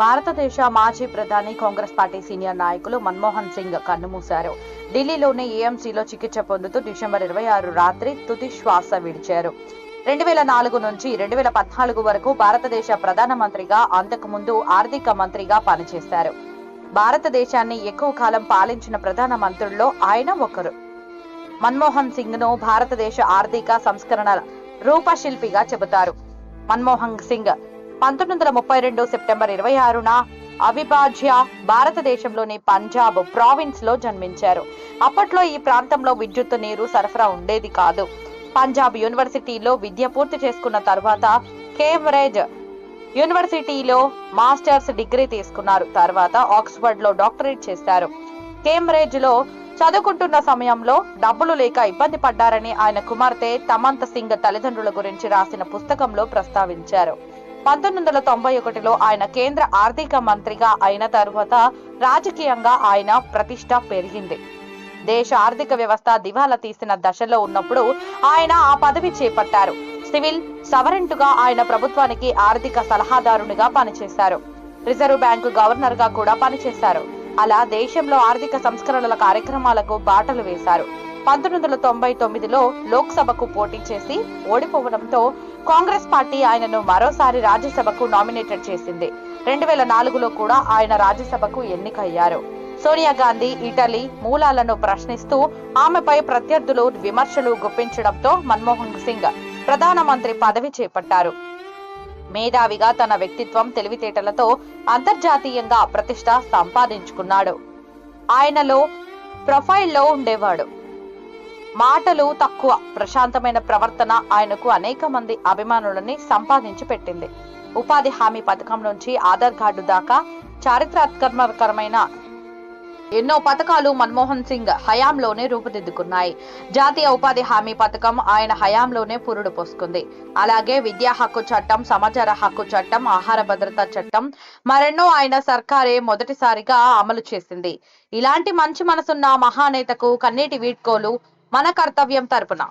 భారతదేశ మాజీ ప్రధాని కాంగ్రెస్ పార్టీ సీనియర్ నాయకులు మన్మోహన్ సింగ్ కన్నుమూశారు. ఢిల్లీలోని ఏఎంసీలో చికిత్స పొందుతూ డిసెంబర్ ఇరవై ఆరు రాత్రి తుది శ్వాస విడిచారు. రెండు వేల నాలుగు నుంచి రెండు వేల పద్నాలుగు వరకు భారతదేశ ప్రధానమంత్రిగా అంతకుముందు ఆర్థిక మంత్రిగా పనిచేశారు. భారతదేశాన్ని ఎక్కువ కాలం పాలించిన ప్రధాన మంత్రుల్లో ఆయన ఒకరు. మన్మోహన్ సింగ్ను భారతదేశ ఆర్థిక సంస్కరణల రూపశిల్పిగా చెబుతారు. మన్మోహన్ సింగ్ పంతొమ్మిది వందల ముప్పై రెండు సెప్టెంబర్ ఇరవై ఆరున అవిభాజ్య భారతదేశంలోని పంజాబ్ ప్రావిన్స్లో జన్మించారు. అప్పట్లో ఈ ప్రాంతంలో విద్యుత్ నీరు సరఫరా ఉండేది కాదు. పంజాబ్ యూనివర్సిటీలో విద్య పూర్తి చేసుకున్న తర్వాత కేంబ్రిడ్జ్ యూనివర్సిటీలో మాస్టర్స్ డిగ్రీ తీసుకున్నారు. తర్వాత ఆక్స్ఫర్డ్లో డాక్టరేట్ చేశారు. కేంబ్రిడ్జ్లో చదువుకుంటున్న సమయంలో డబ్బులు లేక ఇబ్బంది పడ్డారని ఆయన కుమార్తె తమంత్ సింగ్ తల్లిదండ్రుల గురించి రాసిన పుస్తకంలో ప్రస్తావించారు. పంతొమ్మిది వందల తొంభై ఒకటిలో ఆయన కేంద్ర ఆర్థిక మంత్రిగా అయిన తరువాత రాజకీయంగా ఆయన ప్రతిష్ట పెరిగింది. దేశ ఆర్థిక వ్యవస్థ దివాలా తీసిన దశలో ఉన్నప్పుడు ఆయన ఆ పదవి చేపట్టారు. సివిల్ సవరెంటుగా ఆయన ప్రభుత్వానికి ఆర్థిక సలహాదారునిగా పనిచేశారు. రిజర్వ్ బ్యాంకు గవర్నర్గా కూడా పనిచేశారు. అలా దేశంలో ఆర్థిక సంస్కరణల కార్యక్రమాలకు బాటలు వేశారు. పంతొమ్మిది వందల తొంభై తొమ్మిదిలో లోక్సభకు పోటీ చేసి ఓడిపోవడంతో కాంగ్రెస్ పార్టీ ఆయనను మరోసారి రాజ్యసభకు నామినేటెడ్ చేసింది. రెండు వేల నాలుగులో కూడా ఆయన రాజ్యసభకు ఎన్నికయ్యారు. సోనియా గాంధీ ఇటలీ మూలాలను ప్రశ్నిస్తూ ఆమెపై ప్రత్యర్థులు విమర్శలు గుప్పించడంతో మన్మోహన్ సింగ్ ప్రధానమంత్రి పదవి చేపట్టారు. మేధావిగా తన వ్యక్తిత్వం తెలివితేటలతో అంతర్జాతీయంగా ప్రతిష్ట సంపాదించుకున్నాడు. ఆయనలో ప్రొఫైల్లో ఉండేవాడు. మాటలు తక్కువ. ప్రశాంతమైన ప్రవర్తన ఆయనకు అనేక మంది అభిమానులని సంపాదించి పెట్టింది. ఉపాధి హామీ పథకం నుంచి ఆధార్ కార్డు దాకా చారిత్రాత్మకరమైన ఎన్నో పథకాలు మన్మోహన్ సింగ్ హయాంలోనే రూపుదిద్దుకున్నాయి. జాతీయ ఉపాధి హామీ పథకం ఆయన హయాంలోనే పురుడు పోసుకుంది. అలాగే విద్యా హక్కు చట్టం సమాచార హక్కు చట్టం ఆహార భద్రతా చట్టం మరెన్నో ఆయన సర్కారే మొదటిసారిగా అమలు చేసింది. ఇలాంటి మంచి మనసున్న మహానేతకు కన్నీటి వీడ్కోలు మన కర్తవ్యం తరపున.